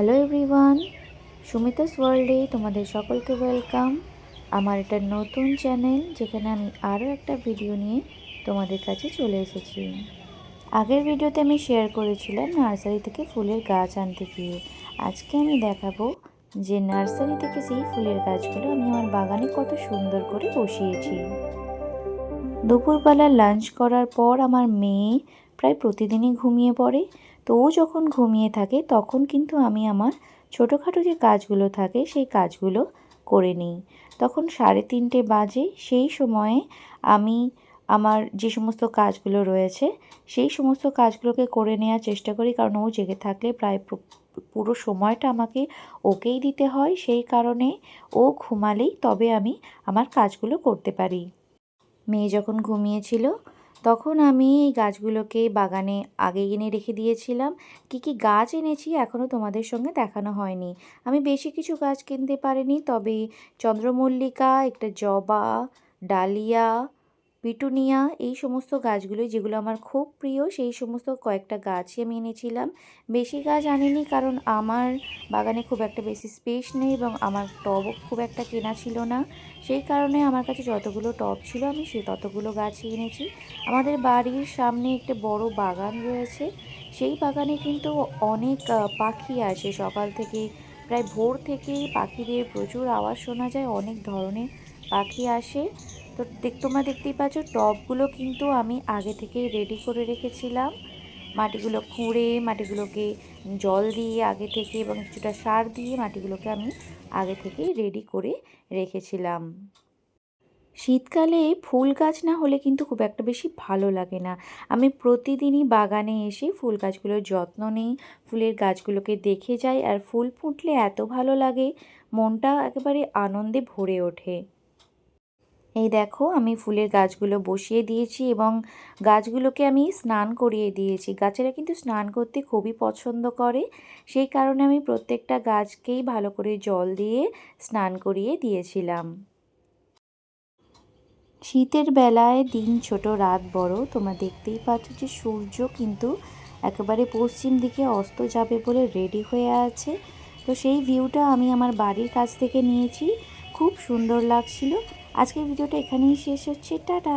Hello everyone Sumita's ওয়ার্ল্ডে তোমাদের সকলকে ওয়েলকাম আমার একটা নতুন চ্যানেল যেখানে আমি আরও একটা ভিডিও নিয়ে তোমাদের কাছে চলে এসেছি। আগের ভিডিওতে আমি শেয়ার করেছিলাম নার্সারি থেকে ফুলের গাছ আনতে গিয়ে। আজকে আমি দেখাবো যে নার্সারি থেকে সেই ফুলের গাছগুলো আমি আমার বাগানে কত সুন্দর করে বসিয়েছি। দুপুরবেলা লাঞ্চ করার পর আমার মেয়ে প্রায় প্রতিদিনই ঘুমিয়ে পড়ে। তো ও যখন ঘুমিয়ে থাকে, তখন কিন্তু আমি আমার ছোটোখাটো যে কাজগুলো থাকে, সেই কাজগুলো করে নিই। তখন সাড়ে তিনটে বাজে, সেই সময়ে আমি আমার যে সমস্ত কাজগুলো রয়েছে, সেই সমস্ত কাজগুলোকে করে নেওয়ার চেষ্টা করি। কারণ ও জেগে থাকলে প্রায় পুরো সময়টা আমাকে ওকেই দিতে হয়। সেই কারণে ও ঘুমালেই তবে আমি আমার কাজগুলো করতে পারি। মেয়ে যখন ঘুমিয়েছিল তখন আমি এই গাছগুলোকে বাগানে আগে এনে রেখে দিয়েছিলাম। কি কি গাছ এনেছি এখনও তোমাদের সঙ্গে দেখানো হয়নি। আমি বেশি কিছু গাছ কিনতে পারিনি, তবে চন্দ্রমল্লিকা, একটা জবা, ডালিয়া পিটুনিয়া, এই সমস্ত গাছগুলো যেগুলো আমার খুব প্রিয়, সেই সমস্ত কয়েকটা গাছই আমি এনেছিলাম। বেশি গাছ আনিনি কারণ আমার বাগানে খুব একটা বেশি স্পেস নেই এবং আমার টবও খুব একটা কেনা ছিল না। সেই কারণে আমার কাছে যতগুলো টব ছিল আমি সে ততগুলো গাছই এনেছি। আমাদের বাড়ির সামনে একটা বড় বাগান রয়েছে। সেই বাগানে কিন্তু অনেক পাখি আসে। সকাল থেকে প্রায় ভোর থেকেই পাখিদের প্রচুর আওয়াজ শোনা যায়। অনেক ধরনের পাখি আসে। তো তোমরা দেখতেই পাচ্ছ টবগুলো কিন্তু আমি আগে থেকেই রেডি করে রেখেছিলাম। মাটিগুলো খুঁড়ে, মাটিগুলোকে জল দিয়ে আগে থেকে এবং কিছুটা সার দিয়ে মাটিগুলোকে আমি আগে থেকেই রেডি করে রেখেছিলাম। শীতকালে ফুল গাছ না হলে কিন্তু খুব একটা বেশি ভালো লাগে না। আমি প্রতিদিনই বাগানে এসে ফুল গাছগুলোর যত্ন নিই, ফুলের গাছগুলোকে দেখে যাই, আর ফুল ফুটলে এত ভালো লাগে, মনটা একেবারে আনন্দে ভরে ওঠে। এই দেখো, আমি ফুলের গাছগুলো বসিয়ে দিয়েছি এবং গাছগুলোকে আমি স্নান করিয়ে দিয়েছি। গাছেরা কিন্তু স্নান করতে খুবই পছন্দ করে। সেই কারণে আমি প্রত্যেকটা গাছকেই ভালো করে জল দিয়ে স্নান করিয়ে দিয়েছিলাম। শীতের বেলায় দিন ছোট, রাত বড়। তোমরা দেখতেই পাচ্ছ যে সূর্য কিন্তু একেবারে পশ্চিম দিকে অস্ত যাবে বলে রেডি হয়ে আছে। তো সেই ভিউটা আমি আমার বাড়ির কাছ থেকে নিয়েছি। খুব সুন্দর লাগছিল। আজকের ভিডিওটা এখানেই শেষ হচ্ছে টাটা।